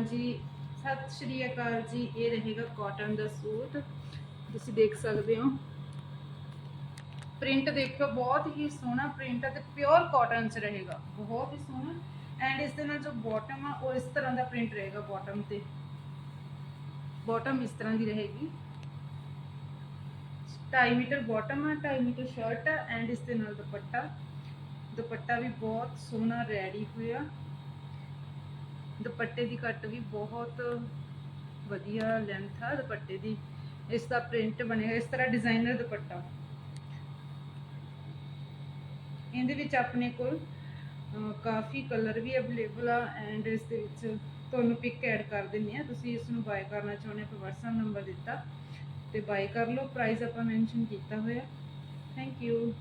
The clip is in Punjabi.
ਹਾਂਜੀ, ਸਤਿ ਸ਼੍ਰੀ ਅਕਾਲ ਜੀ। ਇਹ ਰਹੇਗਾ ਕਾਟਨ ਦਾ ਸੂਟ। ਤੁਸੀਂ ਦੇਖ ਸਕਦੇ ਹੋ। ਪ੍ਰਿੰਟ ਦੇਖੋ ਬਹੁਤ ਹੀ ਸੋਹਣਾ ਪ੍ਰਿੰਟ ਹੈ ਤੇ ਪਿਓਰ ਕਾਟਨ ਚ ਰਹੇਗਾ। ਬਹੁਤ ਹੀ ਸੋਹਣਾ। ਐਂਡ ਇਸ ਦੇ ਨਾਲ ਜੋ ਬਾਟਮ ਆ, ਉਹ ਇਸ ਤਰ੍ਹਾਂ ਦਾ ਪ੍ਰਿੰਟ ਰਹੇਗਾ ਬਾਟਮ ਤੇ। ਬਾਟਮ ਇਸ ਤਰ੍ਹਾਂ ਦੀ ਰਹੇਗੀ। 2.5 ਮੀਟਰ ਬਾਟਮ ਆ 2.5 ਮੀਟਰ ਸ਼ਰਟ ਆ ਐਂਡ ਇਸ ਦੇ ਨਾਲ ਦੁਪੱਟਾ। ਦੁਪੱਟਾ ਵੀ ਬਹੁਤ ਸੋਹਣਾ, ਰੈਡੀ ਹੋਇਆ। ਦੁਪੱਟੇ ਦੀ ਕੱਟ ਵੀ ਬਹੁਤ ਵਧੀਆ ਲੈਂਥ ਆ ਦੁਪੱਟੇ ਦੀ। ਇਸ ਦਾ ਪ੍ਰਿੰਟ ਬਣੇਗਾ ਇਸ ਤਰ੍ਹਾਂ ਡਿਜ਼ਾਈਨਰ ਦੁਪੱਟਾ। ਇਹਦੇ ਵਿੱਚ ਆਪਣੇ ਕੋਲ ਕਾਫੀ ਕਲਰ ਵੀ ਅਵੇਲੇਬਲ ਆ ਐਂਡ ਇਸ ਦੇ ਵਿੱਚ ਤੁਹਾਨੂੰ ਪਿਕ ਐਡ ਕਰ ਦਿੰਨੀ ਆ। ਤੁਸੀਂ ਇਸ ਨੂੰ ਬਾਏ ਕਰਨਾ ਚਾਹੁੰਦੇ ਹੋ WhatsApp ਨੰਬਰ ਦਿੱਤਾ। ਤੇ ਬਾਏ ਕਰ ਲਓ ਪ੍ਰਾਈਸ ਆਪਾਂ ਮੈਂਸ਼ਨ ਕੀਤਾ ਹੋਇਆ। Thank you